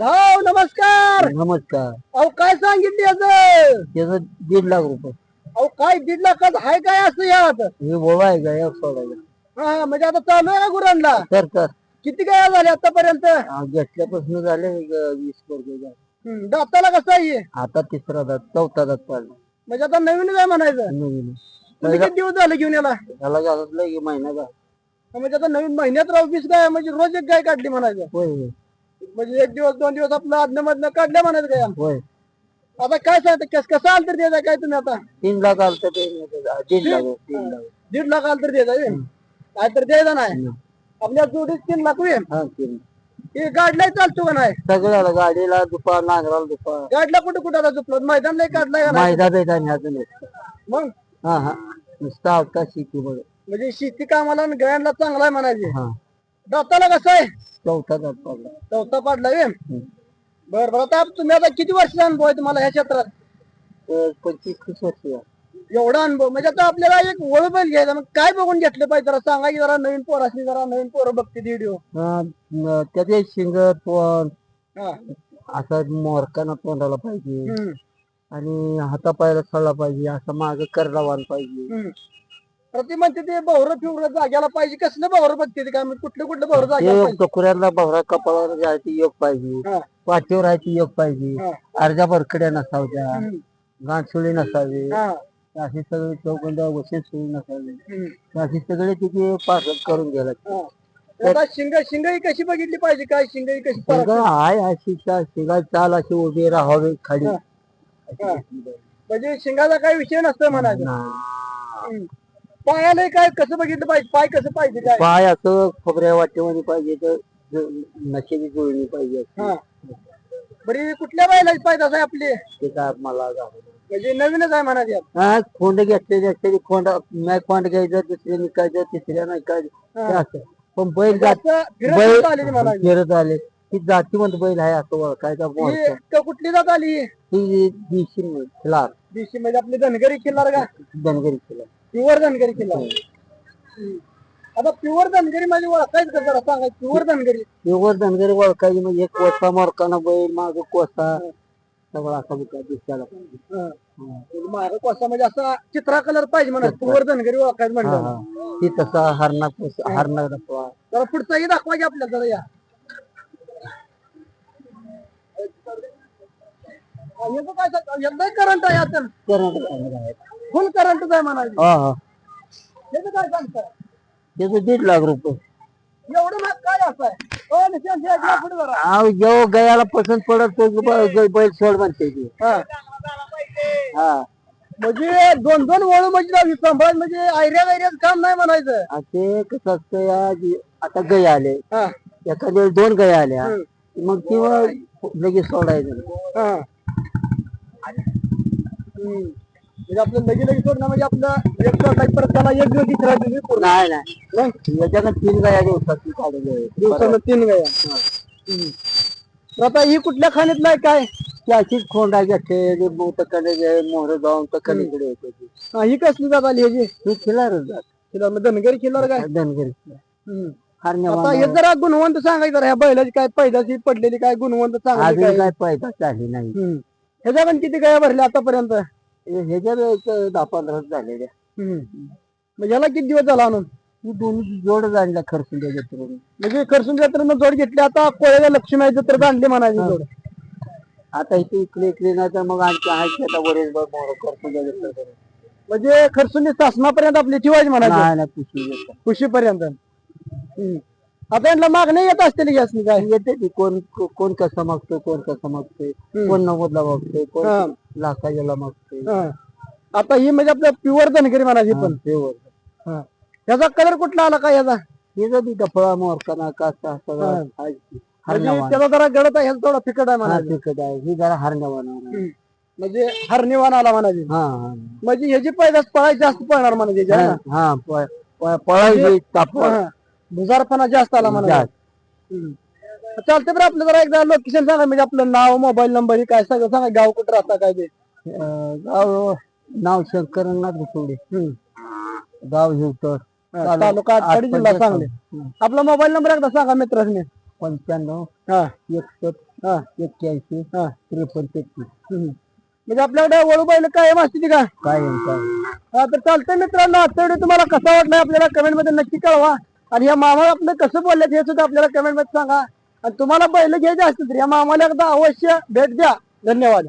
भाऊ नमस्कार. नमस्कार. अहो काय सांगितले याचं? त्याचं दीड लाख रुपये. अहो काय दीड लाखात हाय काय असं यात? हे बोला आहे का एक सोडायला. हा म्हणजे आता चालू आहे का गुरांना? तर तर किती काय झाले आतापर्यंत? घेतल्यापासून झाले वीस वर्ष झाले. हम्म, दाताला कसं आहे? आता तिसरा दात चौथा दात पडला. म्हणजे आता नवीन काय म्हणायचं. नवीन. तुम्ही किती दिवस झाले घेऊन याला? त्याला घातलं की महिना का म्हणजे आता नवीन महिन्यात राहू वीस गाय म्हणजे रोज एक गाय काढली म्हणायचं. होय होय. म्हणजे एक दिवस दोन दिवस आपलं आदन मधनं काढल्या म्हणायचं काय होय. आता काय सांगता कस कसं आलं तर द्यायचं काय तुम्ही आता? तीन लाख आलं तर ते नाही. दीड लाख तीन लाख. दीड लाख आलं तर द्यायचं व्हय? काय तर द्यायचं नाही. आपल्या जोडीत तीन लाख व्हय? हा तीन हे गाडलाय चालतो का नाही? सगळ्याला गाडीला दुपार नांगराला दुपार गाडला कुठं कुठं आता झोपलं? मैदानला काढलाय का नाही? न्यायचं नाही मग? हा हा. नुसता अवता शिकी बघ म्हणजे शेती कामाला आणि चांगला आहे म्हणायचे. हा. दाताला कसं आहे? चौथा दात पडला. चौथा पाडला? बरं बरं. आता तुम्ही आता किती वर्षाचा अनुभव आहे तुम्हाला ह्या क्षेत्रात? तर पंचवीस तीस वर्ष झाली. एवढा अनुभव. म्हणजे आता आपल्याला एक बैल घ्यायचा. मग काय बघून घेतलं पाहिजे? जरा सांगा की जरा नवीन पोरासनी जरा नवीन पोरं बघते व्हिडिओ हा, न- त्याचे शिंग तोंड हा. असा मोरकाना तोंडाला पाहिजे. हम्म, आणि हातापायाला सळला पाहिजे. असं माग करडावान पाहिजे. हम्म. तर ती म्हणते ते बहर फिवर जाग्याला पाहिजे. कसलं बहर बघते ते? काय म्हणजे कुठलं कुठलं बहर जाग्याला योग पाहिजे? टकुऱ्याला भवरा कपाळावर जे आहे ते योग पाहिजे. हा, पाठीवर ते योग पाहिजे. हा, अर्ध्या बरकड्या नसाव्या. हम्म, गांठसुळी नसावी. हा, अशी सगळी चौकंड वशीन सुळी नसावी. हम्म, अशी सगळी तिथे पासष्ट करून गेला हा. आता शिंग शिंग ही कशी बघितली पाहिजे? काय शिंग ही कशी सगळं पाहिजे? आहे अशी चा- शिगा चाल अशी उभी राहावी खाली. हा. म्हणजे शिंगाचा काही विषय नसतो म्हणायचं. हम्म. पायाला काय कसं बघितलं पाहिजे? पाय कसं पाहिजे काय? पाय असं खोबऱ्या वाटेमध्ये पाहिजे तर नशेची जुळणी पाहिजे हा. बरी कुठल्या बायला पाहिजे असं आपली? ते काय मला गावलं. म्हणजे नवीनच आहे म्हणायचे हा खोंड घेतलेली असते खोंड नाही खोंड घ्यायचं दुसरे निकायचं तिसऱ्या निकायचं हे. असं पण बैल जात फिरत बैल फिरत आले. ती जातीवंत बैल आहे असं ओळखायचा ही. क- कुठली जात आली? ती दिशी नाही खिलार. दिशी म्हणजे आपली धनगरी किल्लार का? धनगरी खिलार. प्युअर धनगरी हम्म. आता प्युअर धनगरी माझी ओळखायचं का जरा सांगा प्युअर धनगरी एवढं धनगरी ओळखायची म्हणजे एक कोसा मोरकाना बैल माग कोसा सगळं असा बुका दिसायला पाहिजे हा. म्हणजे मागं कोसा म्हणजे असा चित्रा कलर पाहिजे म्हणा प्युअर धनगरी ओळखायचं हा, म्हणलं हा. ती तसा हरणा हरणा दाखवा जरा पुढचाही दाखवा की आपल्याला जरा या हा, याचं काय सांग- याचं करंट आहे करंट चांगला आहे. फुल करंटच आहे म्हणायचं. हा हा. याचं काय सांगताय? त्याचं दीड लाख रुपये. एवढं काय असं? आहे ओ, निशांत, हे ऐकलं पुढे जरा. अहो जेव्हा गयाला पसंत पडत तो ब- ग- बैल सोड म्हणते ती. हा. हा. म्हणजे दोन दोन वळू म्हणजे सांभाळ म्हणजे आयऱ्या गायऱ्याच काम नाही म्हणायचं. आणि ते कसं असतं या जी- आता गय आले. हा, एखाद्या वेळेस दोन गय आल्या. मग किंवा लगेच सोडायचं. हा. हम्म. म्हणजे आपलं लगी लगी सोडणं म्हणजे आपलं एक की परत त्याला एक दिवस दुसरा पूर्ण. नाही नाही. मग? याच्याकडे तीन गया दिवसात दिवसाला तीन गाया. तर आता ही कुठल्या खाणीतलं आहे काय? तकडे मोहर जाऊन तकडे येते. हा, ही कसली जात आली ह्याची? ही जात. तिला मग धनगरी किल्लार काय? धनगरी हम्म. हरण्या आता हे जरा गुणवंत सांगायचं जरा ह्या बैलाची काय पैदाची पडलेली काय गुणवंत अजून काय? काय पैदा झाली नाही. हम्म. ह्याच्या पण किती गाया भरल्या आतापर्यंत? ह्याच्या दहा पंधरा झालेल्या ह्याला किती दिवस झाला आणून? ही दोन्ही जोड जाणल्या खर्चून द्यायच्या करून म्हणजे खर्चून जत्रेनं जोड घेतली. आता कोळ्याला लक्ष्मी जत्रेत आणली म्हणायची जोड. आता इथे इकडे इकडे नाही तर मग आणखी आहे आता बरेच द्यायच्या करून म्हणजे खर्चून शासनापर्यंत आपली ठेवायची येतात. खुशीपर्यंत यांना मागणी येत असतील यासनी काय येते ती कोण कोण कसं मागतोय कोण कसं मागतोय कोण नव्वदला मागतोय कोण. लाखाच्याला मागतोय हा. आता ही म्हणजे आपल्या प्युअर धनगरी म्हणायची पण. हा. ह्याचा कलर कुठला आला काय याचा हे जर ती डफळा मोरकाना कासा सगळं की. म्हणजे त्याला जरा गडत आहे ह्याचा थोडा फिकट आहे हा, म्हणायचं तिखट आहे ही जरा आहे. हम्म. म्हणजे हरणीवान आला म्हणायची हा हा. म्हणजे ह्याची पैदास पळायची जास्त पळणार म्हणायची हा हा प- प- पळायची तापड भुजारपणा जास्त आला म्हणा. चालते बरं आपलं जरा एकदा लोकेशन सांगा म्हणजे आपलं नाव मोबाईल नंबर हे काय सगळं सांगा गाव कुठं राहता काय ते? गाव नाव शंकरनाथ घुसवडे. गाव हिवतर तालुका आटपाडी जिल्हा सांगली. आपला मोबाईल नंबर एकदा सांगा मित्रांनी पंच्याण्णव हा. एकसष्ट एक्क्याऐंशी त्रेपन्न तेहतीस. म्हणजे आपल्याकडे वळू बैल कायम असते का? काय काय हा तर चालतंय मित्रांनो आजचा व्हिडिओ तुम्हाला कसा वाटला आपल्याला कमेंटमध्ये नक्की कळवा. आणि या मामाला आपलं कसं बोलल्यात हे सुद्धा आपल्याला कमेंटमध्ये सांगा. आणि तुम्हाला बैल घ्यायचे असतील तर या मामाला एकदा अवश्य भेट द्या. धन्यवाद.